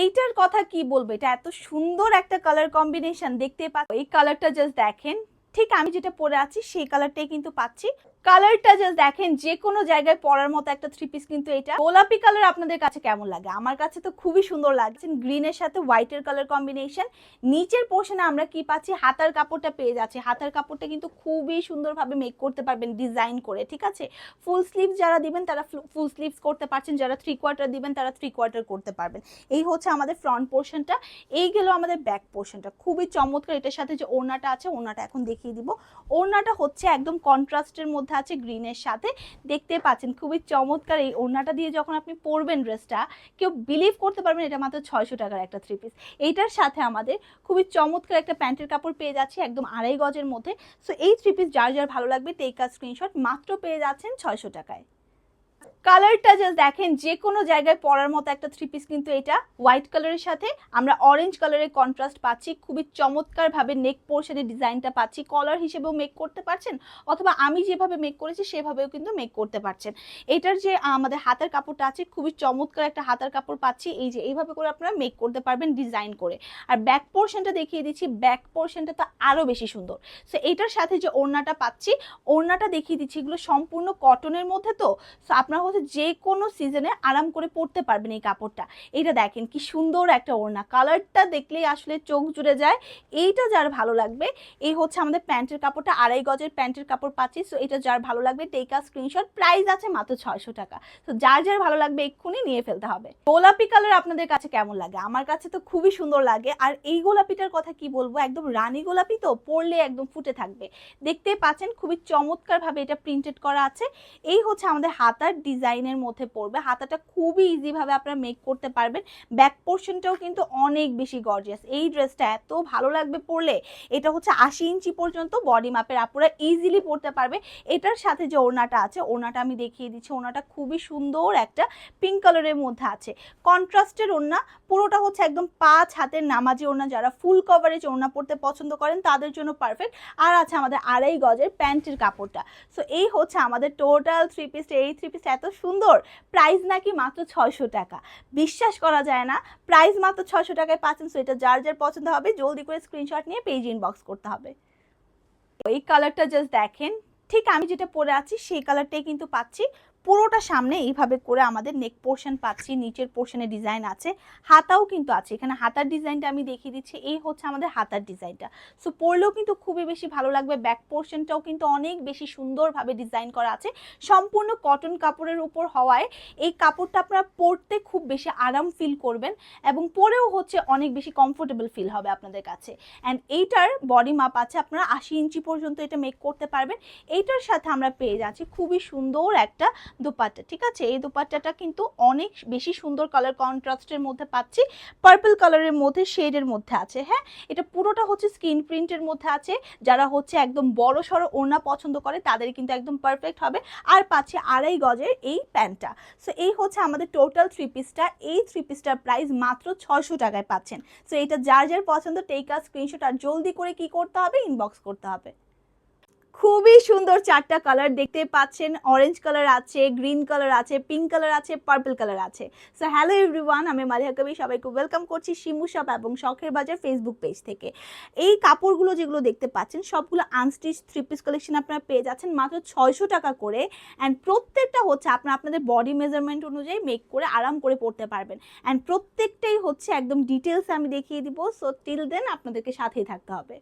এইটার কথা কি বলব? এটা এত সুন্দর একটা কালার কম্বিনেশন দেখতে পাচ্ছি। এই কালারটা জাস্ট দেখেন। ঠিক আমি যেটা পরে আছি, সেই কালারটাই কিন্তু পাচ্ছি। কালারটা জাস্ট দেখেন যে কোনো জায়গায় পরার মতো একটা থ্রি পিস কিন্তু এটা। গোলাপি কালার আপনাদের কাছে কেমন লাগে? আমার কাছে তো খুবই সুন্দর লাগছে। গ্রিনের সাথে হোয়াইটের কালার কম্বিনেশন নিচের পোর্শনে আমরা কি পাচ্ছি? হাতার কাপড়টা পেয়ে যাচ্ছি। হাতার কাপড়টা কিন্তু খুবই সুন্দরভাবে মেক করতে পারবেন ডিজাইন করে, ঠিক আছে? ফুল স্লিভস যারা দিবেন, তারা ফুল স্লিভস করতে পারছেন। যারা থ্রি কোয়ার্টার দিবেন, তারা থ্রি কোয়ার্টার করতে পারবেন। এই হচ্ছে আমাদের ফ্রন্ট পোর্শনটা এই গেল আমাদের ব্যাক পোর্শনটা খুবই চমৎকার। এটার সাথে যে ওড়নাটা আছে, ওড়নাটা এখন দেখিয়ে দিব। ওড়নাটা হচ্ছে একদম কন্ট্রাস্টের মধ্যে আছে গ্রিনের সাথে। দেখতে পাচ্ছেন, খুবই চমৎকার এই ওড়নাটা দিয়ে যখন আপনি পরবেন ড্রেসটা, কেউ বিলিভ করতে পারবেন এটা মাত্র ছয়শো টাকার একটা থ্রি পিস এইটার সাথে আমাদের খুবই চমৎকার একটা প্যান্টের কাপড় পেয়ে যাচ্ছে একদম আড়াই গজের মধ্যে। সো এই থ্রি পিস যার যার ভালো লাগবে টেক স্ক্রিনশট মাত্র পেয়ে যাচ্ছেন ছয়শো টাকায়। কালারটা জাস্ট দেখেন যে কোনো জায়গায় পরার মতো একটা থ্রি পিস কিন্তু এটা হোয়াইট কালারের সাথে আমরা অরেঞ্জ কালারের কন্ট্রাস্ট পাচ্ছি, খুবই চমৎকারভাবে নেক পোর্শনের ডিজাইনটা পাচ্ছি কলার হিসেবেও মেক করতে পারছেন, অথবা আমি যেভাবে মেক করেছি সেভাবেও কিন্তু মেক করতে পারছেন। এটার যে আমাদের হাতের কাপড়টা আছে, খুবই চমৎকার একটা হাতের কাপড় পাচ্ছি, এই যে এইভাবে করে আপনারা মেক করতে পারবেন ডিজাইন করে। আর ব্যাক পোর্শনটা দেখিয়ে দিচ্ছি ব্যাক পোর্শনটা তো আরও বেশি সুন্দর। সো এটার সাথে যে ওড়নাটা পাচ্ছি, ওড়নাটা দেখিয়ে দিচ্ছি, এগুলো সম্পূর্ণ কটনের মধ্যে তো সো আপনারা হচ্ছে যে কোনো সিজনে আরাম করে পরতে পারবেন এই কাপড়টা। এটা দেখেন কি সুন্দর একটা ওড়না। কালারটা দেখলেই আসলে চোখ জুড়ে যায়। এইটা যার ভালো লাগবে, এই হচ্ছে আমাদের প্যান্টের কাপড়টা। আড়াই গজের প্যান্টের কাপড় পাচ্ছি সো এটা যার ভালো লাগবে টেক স্ক্রিনশট প্রাইস আছে মাত্র ছয়শো টাকা। তো যার যার ভালো লাগবে এক্ষুনি নিয়ে ফেলতে হবে। গোলাপি কালার আপনাদের কাছে কেমন লাগে? আমার কাছে তো খুবই সুন্দর লাগে। আর এই গোলাপিটার কথা কি বলব? একদম রানী গোলাপি তো পরলে একদম ফুটে থাকবে। দেখতে পাচ্ছেন খুবই চমৎকারভাবে এটা প্রিন্টেড করা আছে। এই হচ্ছে আমাদের হাতার ডিজাইনের মধ্যে পড়বে। হাতাটা খুবই ইজিভাবে আপনারা মেক করতে পারবেন। ব্যাক পোর্শনটাও কিন্তু অনেক বেশি গর্জিয়াস এই ড্রেসটা এত ভালো লাগবে পরলে, এটা হচ্ছে আশি ইঞ্চি পর্যন্ত বডি মাপের আপুরা ইজিলি পরতে পারবে। এটার সাথে যে ওড়নাটা আছে, ওড়নাটা আমি দেখিয়ে দিচ্ছি। ওড়নাটা খুবই সুন্দর একটা পিঙ্ক কালারের মধ্যে আছে। কন্ট্রাস্টের ওড়না, পুরোটা হচ্ছে একদম পাঁচ হাতের নামাজি ওড়না। যারা ফুল কভারেজ ওড়না পরতে পছন্দ করেন, তাদের জন্য পারফেক্ট আর আছে আমাদের আড়াই গজের প্যান্টের কাপড়টা। সো এই হচ্ছে আমাদের টোটাল থ্রি পিস এই থ্রি পিস এত সুন্দর। প্রাইস নাকি মাত্র ছয়শো টাকা। বিশ্বাস করা যায় না প্রাইস মাত্র ছয়শো টাকায় পাচ্ছেন সোয়েটার যার যার পছন্দ হবে, জলদি করে স্ক্রিনশট নিয়ে পেজ ইনবক্স করতে হবে। এই কালারটা জাস্ট দেখেন। ঠিক আমি যেটা পরে আছি, সেই কালারটাই কিন্তু পাচ্ছি। পুরোটা সামনে এইভাবে করে আমাদের নেক পোর্শন পাচ্ছি, নিচের পোর্শনে ডিজাইন আছে, হাতাও কিন্তু আছে। এখানে হাতার ডিজাইনটা আমি দেখিয়ে দিচ্ছি, এই হচ্ছে আমাদের হাতার ডিজাইনটা সো পরলেও কিন্তু খুবই বেশি ভালো লাগবে ব্যাক পোর্শনটাও কিন্তু অনেক বেশি সুন্দরভাবে ডিজাইন করা আছে। সম্পূর্ণ কটন কাপড়ের উপর হওয়ায় এই কাপড়টা আপনারা পরতে খুব বেশি আরাম ফিল করবেন এবং পরেও হচ্ছে অনেক বেশি কমফোর্টেবল ফিল হবে আপনাদের কাছে। অ্যান্ড এইটার বডি মাপ আছে, আপনারা আশি ইঞ্চি পর্যন্ত এটা মেক করতে পারবেন। এইটার সাথে আমরা পেয়ে যাচ্ছি খুবই সুন্দর একটা দোপাট্টা, ঠিক আছে? এই দুপাট্টাটা কিন্তু অনেক বেশি সুন্দর কালার কন্ট্রাস্টের মধ্যে পাচ্ছি। পার্পল কালারের মধ্যে শেডের মধ্যে আছে হ্যাঁ? এটা পুরোটা হচ্ছে স্কিন প্রিন্টের মধ্যে আছে। যারা হচ্ছে একদম বড় সড়ো ওড়না পছন্দ করে, তাদের কিন্তু একদম পারফেক্ট হবে। আর পাচ্ছে আড়াই গজের এই প্যান্টটা। সো এই হচ্ছে আমাদের টোটাল থ্রি পিসটা এই থ্রি পিসটার প্রাইস মাত্র ছয়শো টাকায় পাচ্ছেন। সো এটা যার যার পছন্দ টেক স্ক্রিনশট আর জলদি করে কি করতে হবে? ইনবক্স করতে হবে। খুবই সুন্দর চারটা কালার দেখতে পাচ্ছেন। অরেঞ্জ কালার আছে গ্রিন কালার আছে পিঙ্ক কালার আছে পার্পল কালার আছে। সো হ্যালো এভরিওয়ান আমি মালিহা কবি। সবাইকে ওয়েলকাম করছি শিমু শপ এবং শখের বাজার ফেসবুক পেজ থেকে। এই কাপড়গুলো যেগুলো দেখতে পাচ্ছেন, সবগুলো আনস্টিচ থ্রি পিস কালেকশন আপনারা পেয়ে যাচ্ছেন। মাত্র ছয়শো টাকা করে অ্যান্ড প্রত্যেকটা হচ্ছে আপনারা আপনাদের বডি মেজারমেন্ট অনুযায়ী মেক করে আরাম করে পড়তে পারবেন। অ্যান্ড প্রত্যেকটাই হচ্ছে একদম ডিটেলস আমি দেখিয়ে দিব। সো টিল দেন আপনাদেরকে সাথেই থাকতে হবে।